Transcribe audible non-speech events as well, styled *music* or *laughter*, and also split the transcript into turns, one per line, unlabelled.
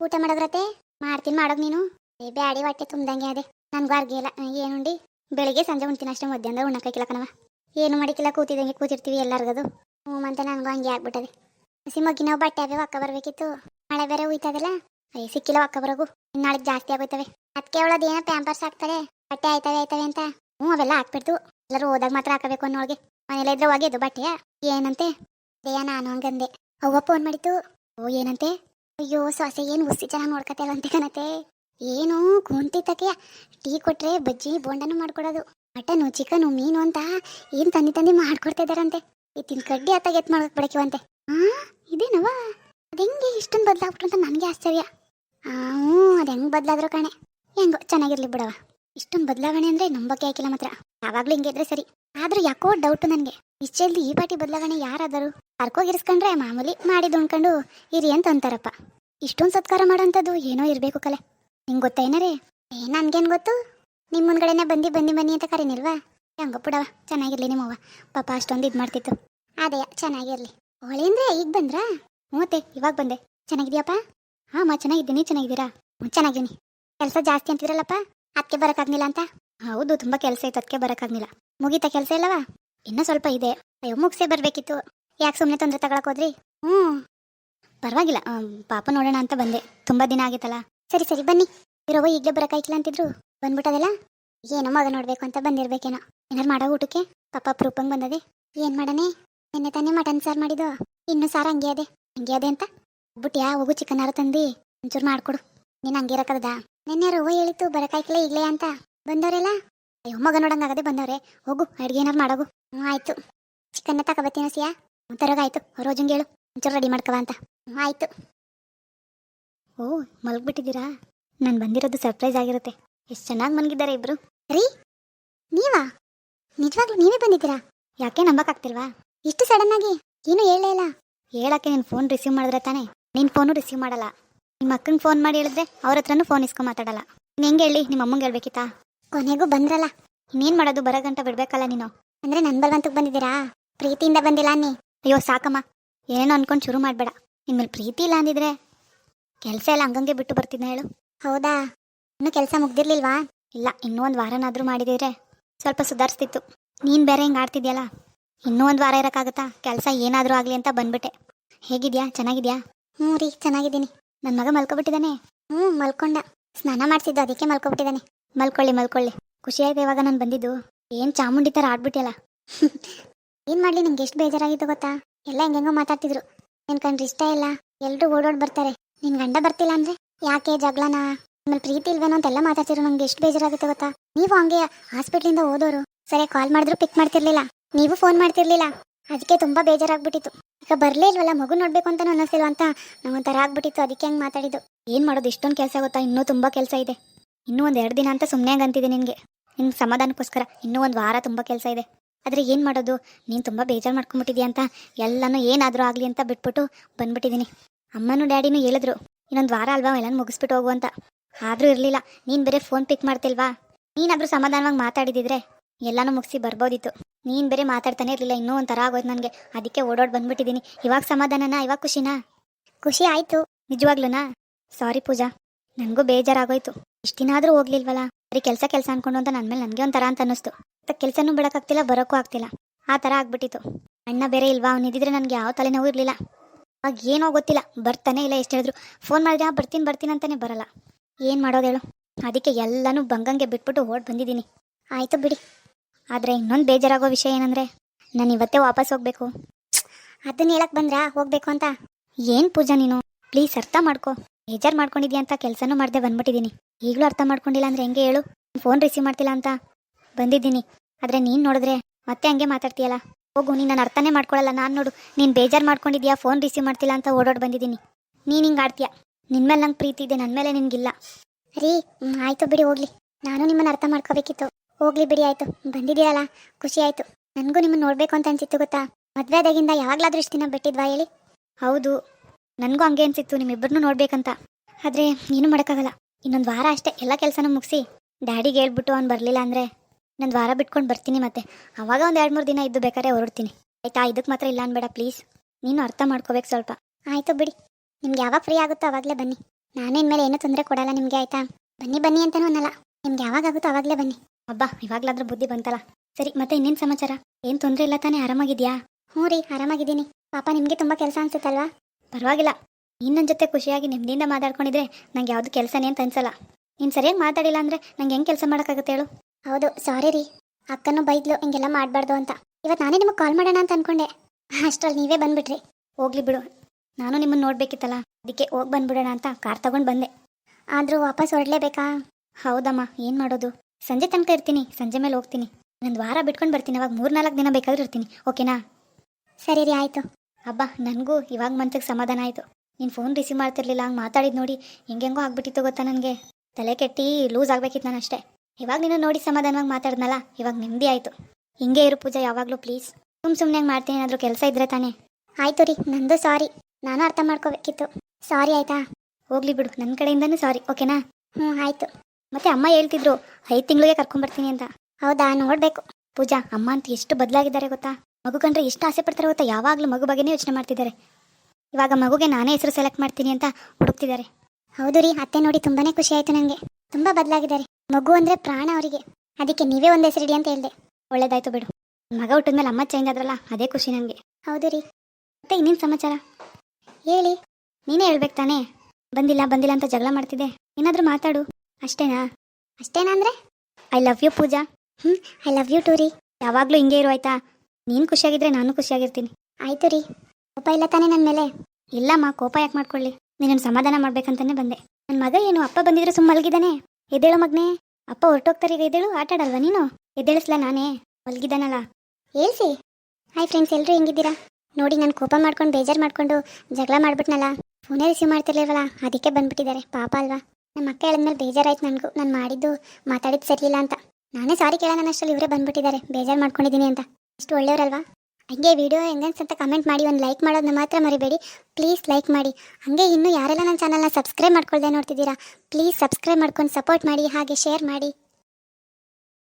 ಊಟ ಮಾಡೋದ್ರತೆ ಮಾಡ್ತೀನಿ ಮಾಡೋದು ನೀನು. ಏ, ಬ್ಯಾಡಿ ಹೊಟ್ಟೆ ತುಂಬ್ದಂಗೆ ಅದೇ. ನನಗೂ ಅರ್ಗೆ ಇಲ್ಲ. ಏನುಂಡಿ? ಬೆಳಿಗ್ಗೆ ಸಂಜೆ ಉಣ್ತೀನಿ ಅಷ್ಟೇ ಮಧ್ಯಾಹ್ನ ಉಣ್ಣಕ್ಕಾಗಿಲ್ಲ ಕಣವ ಏನು ಮಾಡಿಕ್ಕಿಲ್ಲ ಕೂತಿದ್ದಂಗೆ ಕೂತಿರ್ತೀವಿ ಎಲ್ಲರಿಗದು. ಹ್ಞೂ ಅಂತ ನನಗೂ ಹಂಗೆ ಆಗ್ಬಿಟ್ಟದೆ. ಹಸಿ ಮಗ್ಗಿ ಬಟ್ಟೆ ಅವೇ ಒಕ್ಕ ಬರಬೇಕಿತ್ತು. ಮಳೆ ಬೇರೆ ಹೋಯ್ತದಲ್ಲ ಅಯ್ಯ ಸಿಕ್ಕಿಲ್ಲ ಒಕ್ಕ ಬರೋಗು. ನಾಳೆ ಜಾಸ್ತಿ ಆಗೋಯ್ತವೆ. ಅದಕ್ಕೆ ಅವಳದು ಏನೋ ಪ್ಯಾಂಪರ್ಸ್ ಹಾಕ್ತಾರೆ ಬಟ್ಟೆ ಆಯ್ತವೆ ಆಯ್ತವೆ ಅಂತ. ಹ್ಞೂ, ಅವೆಲ್ಲ ಹಾಕ್ಬಿಡ್ತು. ಎಲ್ಲರೂ ಹೋದಾಗ ಮಾತ್ರ ಹಾಕಬೇಕು ಅನ್ನೋಳಿಗೆ. ಮನೇಲಿ ಇದ್ರೆ ಒಗೆದು ಬಟ್ಟೆಯ? ಏನಂತೆ? ಅಯ್ಯ ನಾನು ಹಂಗಂದೆ. ಅವ್ವ ಫೋನ್ ಮಾಡಿತ್ತು. ಓ, ಏನಂತೆ? ಅಯ್ಯೋ, ಸೊಸೆ, ಏನು ಉಸಿ ಚೆನ್ನಾಗಿ ಅಂತ ಕಣತೆ. ಏನು ಕುಂತಿತ್ತಕ್ಕೆ ಟೀ ಕೊಟ್ರೆ ಬಜ್ಜಿ ಬೋಂಡನು ಮಾಡ್ಕೊಡೋದು. ಮಟನು, ಚಿಕನು, ಮೀನು ಅಂತ ಏನ್ ತಂದಿ ತಂದಿ ಮಾಡ್ಕೊಡ್ತಾ ಇದಾರಂತೆ ಇತ್ತಿನ ಕಡ್ಡಿ ಅತ್ತಾಗ ಎತ್ ಮಾಡಕ್ ಬಡಕಿವಂತೆ ಹಾ ಇದೇನವ ಅದೆಂಗೆ ಇಷ್ಟೊಂದು ಬದಲಾಗ್ಬಿಟ್ರು ಅಂತ ನನಗೆ ಆಶ್ಚರ್ಯ. ಹ್ಞೂ, ಅದು ಹೆಂಗೆ ಬದಲಾದ್ರು ಕಣೆ. ಹೆಂಗೋ, ಚೆನ್ನಾಗಿರ್ಲಿ ಬಿಡವ ಇಷ್ಟೊಂದು ಬದಲಾವಣೆ ಅಂದ್ರೆ ನಂಬಕ್ಕೆ ಆಯ್ಕಿಲ್ಲ ಮಾತ್ರ. ಯಾವಾಗಲೂ ಹಿಂಗೆ ಇದ್ರೆ ಸರಿ. ಆದ್ರೂ ಯಾಕೋ ಡೌಟ್ ನನಗೆ. ಇಷ್ಟು ಜಲ್ದಿ ಈ ಪಾಟಿ ಬದಲಾವಣೆ ಯಾರಾದರೂ ಕರ್ಕೋಗಿರಿಸ್ಕೊಂಡ್ರೆ ಮಾಮೂಲಿ ಮಾಡಿದ್ದು ಉಣ್ಕೊಂಡು ಇರಿ ಅಂತ ಅಂತಾರಪ್ಪ. ಇಷ್ಟೊಂದು ಸತ್ಕಾರ ಮಾಡೋಂಥದ್ದು ಏನೋ ಇರಬೇಕು ಕಲೆ. ನಿಂಗೆ ಗೊತ್ತೇನರೇ ಏ, ನನ್ಗೇನು ಗೊತ್ತು? ನಿಮ್ಮ ಮುಂದ್ಗಡೆನೆ ಬಂದು ಬಂದು ಬನ್ನಿ ಅಂತ ಕರೀನಿಲ್ವಾ? ಹೆಂಗ ಪುಡವ ಚೆನ್ನಾಗಿರ್ಲಿ ನಿಮ್ಮವ್ವ. ಪಾಪ ಅಷ್ಟೊಂದು ಇದು ಮಾಡ್ತಿತ್ತು. ಅದೇ, ಚೆನ್ನಾಗಿರ್ಲಿ. ಹೋಳಿ ಅಂದರೆ ಈಗ ಬಂದ್ರಾ? ಮೂವತ್ತೆ ಇವಾಗ ಬಂದೆ. ಚೆನ್ನಾಗಿದ್ಯಪ್ಪ? ಹಾಂ ಮಾ ಚೆನ್ನಾಗಿದ್ದೀನಿ, ಚೆನ್ನಾಗಿದ್ದೀರಾ? ಹ್ಞೂ ಚೆನ್ನಾಗಿದ್ದೀನಿ ಕೆಲಸ ಜಾಸ್ತಿ ಅಂತಿದ್ರಲ್ಲಪ್ಪ ಅದಕ್ಕೆ ಬರೋಕ್ಕಾಗ್ನಿಲ್ಲ ಅಂತ? ಹೌದು, ತುಂಬ ಕೆಲಸ ಇತ್ತು ಅದಕ್ಕೆ ಬರೋಕ್ಕಾಗ್ಲಿಲ್ಲ ಮುಗೀತಾ ಕೆಲಸ ಇಲ್ಲವಾ? ಇನ್ನೂ ಸ್ವಲ್ಪ ಇದೆ. ಅಯ್ಯೋ, ಮುಗಿಸೇ ಬರಬೇಕಿತ್ತು. ಯಾಕೆ ಸುಮ್ಮನೆ ತೊಂದರೆ ತಗೊಳಕ್ ಹೋದ್ರಿ? ಹ್ಞೂ ಪರವಾಗಿಲ್ಲ. ಪಾಪ ನೋಡೋಣ ಅಂತ ಬಂದೆ. ತುಂಬ ದಿನ ಆಗಿತ್ತಲ್ಲ. ಸರಿ ಸರಿ, ಬನ್ನಿ. ಇರೋವ ಈಗಲೇ ಬರೋಕ್ಕಾಯ್ಕಿಲ್ಲ ಅಂತಿದ್ರು. ಬಂದ್ಬಿಟ್ಟದಲ್ಲ? ಏನೋ ಮಗ ನೋಡಬೇಕು ಅಂತ ಬಂದಿರ್ಬೇಕೇನೋ. ಏನಾರು ಮಾಡೋ ಊಟಕ್ಕೆ? ಪಾಪ ಪ್ರೂಪಂಗ್ ಬಂದದೆ. ಏನು ಮಾಡನೆ ನಿನ್ನೆ ತಾನೇ ಮಟನ್ ಸಾರು ಮಾಡಿದೋ ಇನ್ನು ಸಾರು ಹಂಗೆ ಅದೇ. ಹಂಗೆ ಅದೇ ಅಂತ? ಬಿಟ್ಯಾ, ಹೋಗು ಚಿಕನ್ ಆರು ತಂದು. ಒಂಚೂರು ಮಾಡ್ಕೊಡು. ನೀನು ಹಂಗೆ ಇರೋಕ್ಕದ ನಿನ್ನೆ ರೋವ ಹೇಳಿತ್ತು ಬರಕಾಯ್ಕಿಲ್ಲ ಈಗಲೇ ಅಂತ. ಬಂದವರೆಲ್ಲ? ಅಯ್ಯೋ, ಮಗ ನೋಡಂಗಾಗದೆ ಬಂದವ್ರೆ. ಹೋಗು, ಅಡ್ಗೆ ಏನಾರು ಮಾಡೋಗು. ಹ್ಞೂ ಆಯ್ತು. ಚಿಕನ್ನ ತಗೋಬತ್ತೀನಿ ಸಿಯಾ? ತರೋಗಾಯ್ತು ರೋಜಂಗೆ ಹೇಳು. ಒಂಚೂರು ರೆಡಿ ಮಾಡ್ಕವ ಅಂತ. ಹ್ಞೂ ಆಯ್ತು. ಓ, ಮಲಗ್ಬಿಟ್ಟಿದ್ದೀರಾ? ನಾನು ಬಂದಿರೋದು ಸರ್ಪ್ರೈಸ್ ಆಗಿರುತ್ತೆ. ಎಷ್ಟು ಚೆನ್ನಾಗಿ ಮಲಗಿದ್ದಾರೆ ಇಬ್ರು. ರೀ, ನೀವಾ? ನಿಜವಾಗ್ಲೂ ನೀವೇ ಬಂದಿದ್ದೀರಾ? ಯಾಕೆ ನಂಬಕ್ಕಾಗ್ತಿಲ್ವಾ? ಇಷ್ಟು ಸಡನ್ ಆಗಿ? ಏನು ಹೇಳೇ ಇಲ್ಲ. ಹೇಳಕ್ಕೆ ನಿನ್ ಫೋನ್ ರಿಸೀವ್ ಮಾಡಿದ್ರೆ ತಾನೇ? ನಿನ್ನ ಫೋನು ರಿಸೀವ್ ಮಾಡಲ್ಲ. ನಿಮ್ಮ ಅಕ್ಕಂಗೆ ಫೋನ್ ಮಾಡಿ ಹೇಳಿದ್ರೆ ಅವ್ರ ಹತ್ರನೂ ಫೋನ್ ಇಸ್ಕೊ ಮಾತಾಡಲ್ಲ. ನೀನು ಹೆಂಗೆ ಹೇಳಿ? ನಿಮ್ಮ ಅಮ್ಮಂಗೆ ಹೇಳ್ಬೇಕಿತ್ತಾ? ಕೊನೆಗೂ ಬಂದ್ರಲ್ಲ. ಇನ್ನೇನು ಮಾಡೋದು? ಬರೋ ಗಂಟ ಬಿಡ್ಬೇಕಲ್ಲ ನೀನು. ಅಂದ್ರೆ ನನ್ನ ಬಲವಂತಕ್ಕೆ ಬಂದಿದ್ದೀರಾ? ಪ್ರೀತಿಯಿಂದ ಬಂದಿಲ್ಲ ಅನ್ನಿ. ಅಯ್ಯೋ, ಸಾಕಮ್ಮ. ಏನೇನೋ ಅನ್ಕೊಂಡು ಶುರು ಮಾಡಬೇಡ. ನಿಮ್ಮಲ್ಲಿ ಪ್ರೀತಿ ಇಲ್ಲ ಅಂದಿದ್ರೆ ಕೆಲಸ ಎಲ್ಲ ಹಂಗಂಗೆ ಬಿಟ್ಟು ಬರ್ತಿದ್ನ ಹೇಳು. ಹೌದಾ? ಇನ್ನೂ ಕೆಲಸ ಮುಗ್ದಿರ್ಲಿಲ್ವಾ? ಇಲ್ಲ, ಇನ್ನೂ ಒಂದು ವಾರನಾದ್ರೂ ಮಾಡಿದಿದ್ರೆ ಸ್ವಲ್ಪ ಸುಧಾರಿಸ್ತಿತ್ತು. ನೀನು ಬೇರೆ ಹಿಂಗ್ ಆಡ್ತಿದ್ಯಲ್ಲ? ಇನ್ನೂ ಒಂದು ವಾರ ಇರೋಕ್ಕಾಗತ್ತಾ? ಕೆಲಸ ಏನಾದರೂ ಆಗಲಿ ಅಂತ ಬಂದ್ಬಿಟ್ಟೆ. ಹೇಗಿದ್ಯಾ? ಚೆನ್ನಾಗಿದ್ಯಾ? ಹ್ಞೂ ರೀ, ಚೆನ್ನಾಗಿದ್ದೀನಿ. ನನ್ನ ಮಗ ಮಲ್ಕೊಬಿಟ್ಟಿದ್ದಾನೆ ಹ್ಞೂ ಮಲ್ಕೊಂಡ. ಸ್ನಾನ ಮಾಡ್ತಿದ್ದ ಅದಕ್ಕೆ ಮಲ್ಕೊಬಿಟ್ಟಿದ್ದಾನೆ ಮಲ್ಕೊಳ್ಳಿ ಮಲ್ಕೊಳ್ಳಿ. ಖುಷಿ ಆಯ್ತು ಇವಾಗ ನಾನು ಬಂದಿದ್ದು. ಏನು ಚಾಮುಂಡಿ ಥರ ಆಡ್ಬಿಟ್ಟಿಲ್ಲ *laughs* ಏನು ಮಾಡ್ಲಿ, ನಂಗೆ ಎಷ್ಟು ಬೇಜಾರಾಗಿತ್ತು ಗೊತ್ತಾ? ಎಲ್ಲ ಹೆಂಗೆಂಗೋ ಮಾತಾಡ್ತಿದ್ರು. ನಿನ್ ಕಂಡ್ರೆ ಇಷ್ಟ ಇಲ್ಲ. ಎಲ್ರು ಓಡೋಡ್ ಬರ್ತಾರೆ. ನಿನ್ ಗಂಡ ಬರ್ತಿಲ್ಲ ಅಂದ್ರೆ ಯಾಕೆ ಜಗಳನ? ನಿಮ್ಮಲ್ಲಿ ಪ್ರೀತಿ ಇಲ್ವೇನೋ ಅಂತೆಲ್ಲ ಮಾತಾಡ್ತಿದ್ರು. ನಂಗೆ ಎಷ್ಟು ಬೇಜಾರಾಗುತ್ತೆ ಗೊತ್ತಾ? ನೀವು ಹಂಗೆ ಹಾಸ್ಪಿಟ್ಲಿಂದ ಓದೋರು. ಸರಿ ಕಾಲ್ ಮಾಡಿದ್ರು ಪಿಕ್ ಮಾಡ್ತಿರ್ಲಿಲ್ಲ. ನೀವು ಫೋನ್ ಮಾಡ್ತಿರ್ಲಿಲ್ಲ. ಅದಕ್ಕೆ ತುಂಬಾ ಬೇಜಾರಾಗ್ಬಿಟ್ಟಿತ್ತು. ಈಗ ಬರ್ಲೇ ಇಲ್ವಲ್ಲ, ಮಗು ನೋಡ್ಬೇಕು ಅಂತ ಅನ್ನಿಸ್ತಿಲ್ವ ಅಂತ ನಂಗೊಂಥರ ಆಗ್ಬಿಟ್ಟಿತ್ತು. ಅದಕ್ಕೆ ಹಂಗೆ ಮಾತಾಡಿದ್ದು. ಏನು ಮಾಡೋದು, ಇಷ್ಟೊಂದು ಕೆಲಸ ಗೊತ್ತಾ? ಇನ್ನೂ ತುಂಬಾ ಕೆಲಸ ಇದೆ. ಇನ್ನೂ ಒಂದು ಎರಡು ದಿನ ಅಂತ ಸುಮ್ಮನೆ ಅಂತಿದೆ ನಿನಗೆ. ನಿನ್ನ ಸಮಾಧಾನಕ್ಕೋಸ್ಕರ ಇನ್ನೂ ಒಂದು ವಾರ ತುಂಬಾ ಕೆಲಸ ಇದೆ. ಆದರೆ ಏನು ಮಾಡೋದು? ನೀನು ತುಂಬಾ ಬೇಜಾರು ಮಾಡ್ಕೊಂಬಿಟ್ಟಿದ್ಯಾ ಅಂತ ಎಲ್ಲನೂ ಏನಾದ್ರೂ ಆಗ್ಲಿ ಅಂತ ಬಿಟ್ಬಿಟ್ಟು ಬಂದ್ಬಿಟ್ಟಿದ್ದೀನಿ ಅಮ್ಮನೂ ಡ್ಯಾಡಿನೂ ಹೇಳಿದ್ರು, ಇನ್ನೊಂದು ವಾರ ಅಲ್ವಾ ಎಲ್ಲಾನು ಮುಗಿಸ್ಬಿಟ್ಟು ಹೋಗು ಅಂತ. ಆದ್ರೂ ಇರ್ಲಿಲ್ಲ, ನೀನ್ ಬೇರೆ ಫೋನ್ ಪಿಕ್ ಮಾಡ್ತಿಲ್ವಾ? ನೀನಾದರೂ ಸಮಾಧಾನವಾಗಿ ಮಾತಾಡಿದಿದ್ರೆ ಎಲ್ಲನೂ ಮುಗಿಸಿ ಬರ್ಬೋದಿತ್ತು. ನೀನ್ ಬೇರೆ ಮಾತಾಡ್ತಾನೆ ಇರ್ಲಿಲ್ಲ, ಇನ್ನೂ ಒಂಥರ ಆಗೋದು ನನಗೆ. ಅದಕ್ಕೆ ಓಡೋಡ್ ಬಂದ್ಬಿಟ್ಟಿದ್ದೀನಿ ಇವಾಗ ಸಮಾಧಾನನಾ? ಇವಾಗ ಖುಷಿನಾ? ಖುಷಿ ಆಯ್ತು. ನಿಜವಾಗ್ಲೂನಾ? ಸಾರಿ ಪೂಜಾ. ನನಗೂ ಬೇಜಾರಾಗೋಯ್ತು. ಇಷ್ಟ ದಿನ ಆದ್ರೂ ಹೋಗ್ಲಿಲ್ವಲ್ಲ ಬರೀ ಕೆಲಸ ಕೆಲಸ ಅನ್ಕೊಂಡು ಅಂತ ನನ್ನ ಮೇಲೆ ನನಗೆ ಒಂಥರ ಅಂತ ಅನ್ನಿಸ್ತು. ಕೆಲಸನೂ ಬಿಡೋಕ್ಕಾಗ್ತಿಲ್ಲ, ಬರೋಕ್ಕೂ ಆಗ್ತಿಲ್ಲ. ಆ ಥರ ಆಗ್ಬಿಟ್ಟಿತ್ತು. ಅಣ್ಣ ಬೇರೆ ಇಲ್ವಾ? ಇದ್ದಿದ್ರೆ ನನಗೆ ಯಾವ ತಲೆನೋವು ಇರಲಿಲ್ಲ. ಆಗ ಏನೋ ಗೊತ್ತಿಲ್ಲ. ಬರ್ತಾನೆ ಇಲ್ಲ ಎಷ್ಟು ಹೇಳಿದ್ರು. ಫೋನ್ ಮಾಡಿದ್ರೆ ಬರ್ತೀನಿ ಬರ್ತೀನಿ ಅಂತಲೇ ಬರಲ್ಲ. ಏನು ಮಾಡೋದು ಹೇಳು? ಅದಕ್ಕೆ ಎಲ್ಲನೂ ಬಂಗಂಗೆ ಬಿಟ್ಬಿಟ್ಟು ಓಡ್ ಬಂದಿದ್ದೀನಿ. ಆಯ್ತು ಬಿಡಿ. ಆದರೆ ಇನ್ನೊಂದು ಬೇಜಾರಾಗೋ ವಿಷಯ ಏನಂದ್ರೆ, ನಾನು ಇವತ್ತೇ ವಾಪಸ್ ಹೋಗಬೇಕು. ಅದನ್ನ ಹೇಳಕ್ಕೆ ಬಂದ್ರಾ? ಹೋಗಬೇಕು ಅಂತ? ಏನು ಪೂಜಾ ನೀನು? ಪ್ಲೀಸ್ ಅರ್ಥ ಮಾಡ್ಕೋ. ಬೇಜಾರು ಮಾಡ್ಕೊಂಡಿದ್ಯಾ ಅಂತ ಕೆಲಸನೂ ಮಾಡದೆ ಬಂದ್ಬಿಟ್ಟಿದ್ದೀನಿ. ಈಗಲೂ ಅರ್ಥ ಮಾಡ್ಕೊಂಡಿಲ್ಲ ಅಂದ್ರೆ ಹೆಂಗೆ ಹೇಳು? ಫೋನ್ ರಿಸೀವ್ ಮಾಡ್ತಿಲ್ಲ ಅಂತ. ಬಂದಿದ್ದೀನಿ. ಆದರೆ ನೀನು ನೋಡಿದ್ರೆ ಮತ್ತೆ ಹಂಗೆ ಮಾತಾಡ್ತೀಯಲ್ಲ? ಹೋಗು, ನೀನು ನಾನು ಅರ್ಥನೇ ಮಾಡ್ಕೊಳ್ಳಲ್ಲ ನಾನು ನೋಡು, ನೀನು ಬೇಜಾರು ಮಾಡ್ಕೊಂಡಿದ್ಯಾ ಫೋನ್ ರಿಸೀವ್ ಮಾಡ್ತಿಲ್ಲ ಅಂತ ಓಡೋಡ್ ಬಂದಿದ್ದೀನಿ. ನೀನು ಹಿಂಗೆ ಆಡ್ತೀಯ? ನಿನ್ನ ಮೇಲೆ ನಂಗೆ ಪ್ರೀತಿ ಇದೆ ನನ್ನ ಮೇಲೆ ನಿನಗಿಲ್ಲ. ರೀ ಆಯಿತು ಬಿಡಿ, ಹೋಗ್ಲಿ. ನಾನು ನಿಮ್ಮನ್ನು ಅರ್ಥ ಮಾಡ್ಕೋಬೇಕಿತ್ತು. ಹೋಗ್ಲಿ ಬಿಡಿ, ಆಯಿತು. ಬಂದಿದ್ದೀರಲ್ಲ? ಖುಷಿ ಆಯಿತು. ನನಗೂ ನಿಮ್ಮನ್ನು ನೋಡಬೇಕು ಅಂತ ಅನ್ಸಿತ್ತು, ಗೊತ್ತಾ? ಮದುವೆ ಆದಾಗಿಂದ ಯಾವಾಗಲಾದ್ರೂ ಇಷ್ಟು ದಿನ ಬಿಟ್ಟಿದ್ವಾ ಹೇಳಿ? ಹೌದು. ನನಗೂ ಹಂಗೆ ಅನ್ಸಿತ್ತು ನಿಮ್ಮಿಬ್ಬರನ್ನೂ ನೋಡ್ಬೇಕಂತ. ಆದರೆ ಏನು ಮಾಡೋಕ್ಕಾಗಲ್ಲ. ಇನ್ನೊಂದು ವಾರ ಅಷ್ಟೇ ಎಲ್ಲ ಕೆಲಸನೂ ಮುಗಿಸಿ ಡ್ಯಾಡಿಗೆ ಹೇಳ್ಬಿಟ್ಟು ಅವ್ನು ಬರಲಿಲ್ಲ ಅಂದರೆ ಇನ್ನೊಂದು ವಾರ ಬಿಟ್ಕೊಂಡು ಬರ್ತೀನಿ ಮತ್ತೆ. ಅವಾಗ ಒಂದು ಎರಡು ಮೂರು ದಿನ ಇದ್ದು ಬೇಕಾದ್ರೆ ಹೊರಡ್ತೀನಿ. ಆಯ್ತಾ? ಇದಕ್ಕೆ ಮಾತ್ರ ಇಲ್ಲ ಅನ್ಬೇಡ ಪ್ಲೀಸ್. ನೀನು ಅರ್ಥ ಮಾಡ್ಕೋಬೇಕು ಸ್ವಲ್ಪ. ಆಯಿತು ಬಿಡಿ. ನಿಮ್ಗೆ ಯಾವಾಗ ಫ್ರೀ ಆಗುತ್ತೋ ಆವಾಗಲೇ ಬನ್ನಿ. ನಾನೇ ಇನ್ಮೇಲೆ ಏನೂ ತೊಂದರೆ ಕೊಡಲ್ಲ ನಿಮಗೆ, ಆಯ್ತಾ? ಬನ್ನಿ ಬನ್ನಿ ಅಂತಲೂ ಅನ್ನಲ್ಲ. ನಿಮ್ಗೆ ಯಾವಾಗ ಆಗುತ್ತೋ ಆವಾಗಲೇ ಬನ್ನಿ. ಅಬ್ಬಾ, ಇವಾಗಲಾದ್ರೂ ಬುದ್ಧಿ ಬಂತಲ್ಲ. ಸರಿ, ಮತ್ತೆ ಇನ್ನೇನು ಸಮಾಚಾರ? ಏನು ತೊಂದರೆ ಇಲ್ಲ ತಾನೇ? ಆರಾಮಾಗಿದೆಯಾ? ಹ್ಞೂ ರೀ, ಆರಾಮಾಗಿದ್ದೀನಿ. ಪಾಪ ನಿಮಗೆ ತುಂಬ ಕೆಲಸ ಅನ್ಸುತ್ತಲ್ವಾ? ಪರವಾಗಿಲ್ಲ. ನೀನು ನನ್ನ ಜೊತೆ ಖುಷಿಯಾಗಿ ನೆಮ್ಮದಿಯಿಂದ ಮಾತಾಡ್ಕೊಂಡಿದ್ರೆ ನಂಗೆ ಯಾವುದು ಕೆಲಸನೇ ಅಂತ ಅನ್ಸಲ್ಲ. ನೀನು ಸರಿಯಾಗಿ ಮಾತಾಡಿಲ್ಲ ಅಂದರೆ ನಂಗೆ ಹೆಂಗೆ ಕೆಲಸ ಮಾಡೋಕ್ಕಾಗುತ್ತೆ ಹೇಳು? ಹೌದು ಸಾರಿ ರೀ. ಅಕ್ಕನೂ ಬೈದ್ಲು ಹಿಂಗೆಲ್ಲ ಮಾಡಬಾರ್ದು ಅಂತ. ಇವತ್ತು ನಾನೇ ನಿಮಗೆ ಕಾಲ್ ಮಾಡೋಣ ಅಂತ ಅನ್ಕೊಂಡೆ. ಅಷ್ಟರಲ್ಲಿ ನೀವೇ ಬಂದ್ಬಿಟ್ರಿ. ಹೋಗ್ಲಿ ಬಿಡು. ನಾನು ನಿಮ್ಮನ್ನು ನೋಡಬೇಕಿತ್ತಲ್ಲ ಅದಕ್ಕೆ ಹೋಗಿ ಬಂದ್ಬಿಡೋಣ ಅಂತ ಕಾರ್ ತಗೊಂಡು ಬಂದೆ. ಆದರೂ ವಾಪಸ್ ಹೊರಡ್ಲೇಬೇಕಾ? ಹೌದಮ್ಮ ಏನು ಮಾಡೋದು? ಸಂಜೆ ತನಕ ಇರ್ತೀನಿ ಸಂಜೆ ಮೇಲೆ ಹೋಗ್ತೀನಿ. ಒಂದು ವಾರ ಬಿಟ್ಕೊಂಡು ಬರ್ತೀನಿ ಅವಾಗ ಮೂರು ನಾಲ್ಕು ದಿನ ಬೇಕಾದ್ರೂ ಇರ್ತೀನಿ. ಓಕೆನಾ? ಸರಿ ರೀ ಆಯಿತು. ಹಬ್ಬ ನನಗೂ ಇವಾಗ ಮನ್ಸಿಗೆ ಸಮಾಧಾನ ಆಯಿತು. ನೀನು ಫೋನ್ ರಿಸೀವ್ ಮಾಡ್ತಿರ್ಲಿಲ್ಲ, ಹಂಗೆ ಮಾತಾಡಿದ್ ನೋಡಿ ಹೆಂಗೆಂಗೋ ಆಗ್ಬಿಟ್ಟಿತ್ತು ಗೊತ್ತಾ ನನಗೆ. ತಲೆ ಕೆಟ್ಟಿ ಲೂಸ್ ಆಗ್ಬೇಕಿತ್ತು ನಾನು ಅಷ್ಟೇ. ಇವಾಗ ನೀನು ನೋಡಿ ಸಮಾಧಾನವಾಗಿ ಮಾತಾಡಿದ್ನಲ್ಲ, ಇವಾಗ ನೆಮ್ಮದಿ ಆಯಿತು. ಹಿಂಗೆ ಇರು ಪೂಜಾ, ಯಾವಾಗಲೂ ಪ್ಲೀಸ್. ಸುಮ್ ಸುಮ್ಮನೆ ಮಾಡ್ತೀನಿ, ಏನಾದರೂ ಕೆಲಸ ಇದ್ರೆ ತಾನೇ. ಆಯಿತು ರೀ, ನಂದು ಸಾರಿ. ನಾನು ಅರ್ಥ ಮಾಡ್ಕೋಬೇಕಿತ್ತು. ಸಾರಿ ಆಯಿತಾ? ಹೋಗ್ಲಿ ಬಿಡು ನನ್ನ ಕಡೆಯಿಂದನೂ ಸಾರಿ, ಓಕೆನಾ? ಹ್ಞೂ ಆಯಿತು. ಮತ್ತೆ ಅಮ್ಮ ಹೇಳ್ತಿದ್ರು, ಐದು ತಿಂಗಳಿಗೆ ಕರ್ಕೊಂಬರ್ತೀನಿ ಅಂತ. ಹೌದಾ, ನೋಡಬೇಕು. ಪೂಜಾ, ಅಮ್ಮ ಅಂತ ಎಷ್ಟು ಬದಲಾಗಿದ್ದಾರೆ ಗೊತ್ತಾ? ಮಗು ಕಂಡ್ರೆ ಎಷ್ಟು ಆಸೆ ಪಡ್ತಾರೆ ಗೊತ್ತಾ? ಯಾವಾಗಲೂ ಮಗು ಬಗ್ಗೆನೇ ಯೋಚನೆ ಮಾಡ್ತಿದ್ದಾರೆ. ಇವಾಗ ಮಗುಗೆ ನಾನೇ ಹೆಸರು ಸೆಲೆಕ್ಟ್ ಮಾಡ್ತೀನಿ ಅಂತ ಹುಡುಕ್ತಿದ್ದಾರೆ. ಹೌದು ರೀ, ಅತ್ತೆ ನೋಡಿ ತುಂಬಾನೇ ಖುಷಿ ಆಯ್ತು ನನಗೆ ತುಂಬಾ ಬದಲಾಗಿದ್ದಾರೆ. ಮಗು ಅಂದ್ರೆ ಪ್ರಾಣ ಅವರಿಗೆ. ಅದಕ್ಕೆ ನೀವೇ ಒಂದು ಹೆಸರಿಡಿ ಅಂತ ಹೇಳ್ದೆ. ಒಳ್ಳೇದಾಯ್ತು ಬಿಡು. ಮಗ ಹುಟ್ಟಿದ್ಮೇಲೆ ಅಮ್ಮ ಚೇಂಜ್ ಆದ್ರಲ್ಲ, ಅದೇ ಖುಷಿ ನನಗೆ ಹೌದು ರೀ. ಮತ್ತೆ ಇನ್ನೇನು ಸಮಾಚಾರ? ಹೇಳಿ. ನೀನೇ ಹೇಳ್ಬೇಕು ತಾನೇ? ಬಂದಿಲ್ಲ ಬಂದಿಲ್ಲ ಅಂತ ಜಗಳ ಮಾಡ್ತಿದ್ದೆ. ಏನಾದರೂ ಮಾತಾಡು. ಅಷ್ಟೇನಾ? ಅಷ್ಟೇನಾ ಅಂದರೆ? I love you Pooja. ಹ್ಞೂ ಐ ಲವ್ ಯು ಟು ರೀ. ಯಾವಾಗಲೂ ಹಿಂಗೆ ಇರು ಆಯ್ತಾ? ನೀನು ಖುಷಿಯಾಗಿದ್ರೆ ನಾನು ಖುಷಿಯಾಗಿರ್ತೀನಿ. ಆಯ್ತು ರೀ. ಕೋಪ ಇಲ್ಲ ತಾನೇ ನನ್ನ ಮೇಲೆ? ಇಲ್ಲಮ್ಮ, ಕೋಪ ಯಾಕೆ ಮಾಡ್ಕೊಳ್ಳಿ? ನಿನ್ನ ಸಮಾಧಾನ ಮಾಡ್ಬೇಕಂತಾನೆ ಬಂದೆ. ನನ್ನ ಮಗ ಏನು ಅಪ್ಪ ಬಂದಿದ್ರೆ ಸುಮ್ಮ ಮಲಗಿದಾನೆ ಎದ್ದೇಳು ಮಗ್ನೆ. ಅಪ್ಪ ಹೊರಟೋಗ್ತಾರೆ ಈಗ ಎದ್ದೇಳು? ಆಟ ಆಡಲ್ವಾ ನೀನು? ಎದ್ದೇಳಿಸ್ಲಾ ನಾನೇ? ಮಲಗಿದ್ದಾನಲ್ಲ. ಏಳ್ಸಿ. ಹಾಯ್ ಫ್ರೆಂಡ್ಸ್ ಎಲ್ಲರೂ ಹೆಂಗಿದ್ದೀರಾ? ನೋಡಿ, ನಾನು ಕೋಪ ಮಾಡ್ಕೊಂಡು, ಬೇಜಾರು ಮಾಡ್ಕೊಂಡು ಜಗಳ ಮಾಡ್ಬಿಟ್ನಲ್ಲ. ಫೋನೇ ರಿಸೀವ್ ಮಾಡ್ತಿರ್ಲಿಲ್ವಲ್ಲ? ಅದಕ್ಕೆ ಬಂದ್ಬಿಟ್ಟಿದ್ದಾರೆ. ಪಾಪ ಅಲ್ವಾ? ನಮ್ಮ ಅಕ್ಕ ಹೇಳಿದ್ಮೇಲೆ ಬೇಜಾರಾಯ್ತು ನನಗೂ. ನಾನು ಮಾಡಿದ್ದು, ಮಾತಾಡಿದ್ದು ಸರಿಯಿಲ್ಲ ಅಂತ. ನಾನೇ ಸಾರಿ ಕೇಳೋಣ ಅಷ್ಟರಲ್ಲಿ ಇವರೇ ಬಂದ್ಬಿಟ್ಟಿದ್ದಾರೆ. ಬೇಜಾರು ಮಾಡ್ಕೊಂಡಿದ್ದೀನಿ ಅಂತ. ಎಷ್ಟು ಒಳ್ಳೆಯವರಲ್ವಾ? ಹಂಗೆ ವಿಡಿಯೋ ಹೆಂಗನ್ಸಂತ ಕಮೆಂಟ್ ಮಾಡಿ, ಒಂದು ಲೈಕ್ ಮಾಡೋದನ್ನ ಮಾತ್ರ ಮರಿಬೇಡಿ. ಪ್ಲೀಸ್ ಲೈಕ್ ಮಾಡಿ. ಹಾಗೆ ಇನ್ನೂ ಯಾರೆಲ್ಲ ನನ್ನ ಚಾನಲ್ನ ಸಬ್ಸ್ಕ್ರೈಬ್ ಮಾಡ್ಕೊಳ್ದೆ ನೋಡ್ತಿದ್ದೀರಾ ಪ್ಲೀಸ್ ಸಬ್ಸ್ಕ್ರೈಬ್ ಮಾಡ್ಕೊಂಡು ಸಪೋರ್ಟ್ ಮಾಡಿ, ಹಾಗೆ ಶೇರ್ ಮಾಡಿ.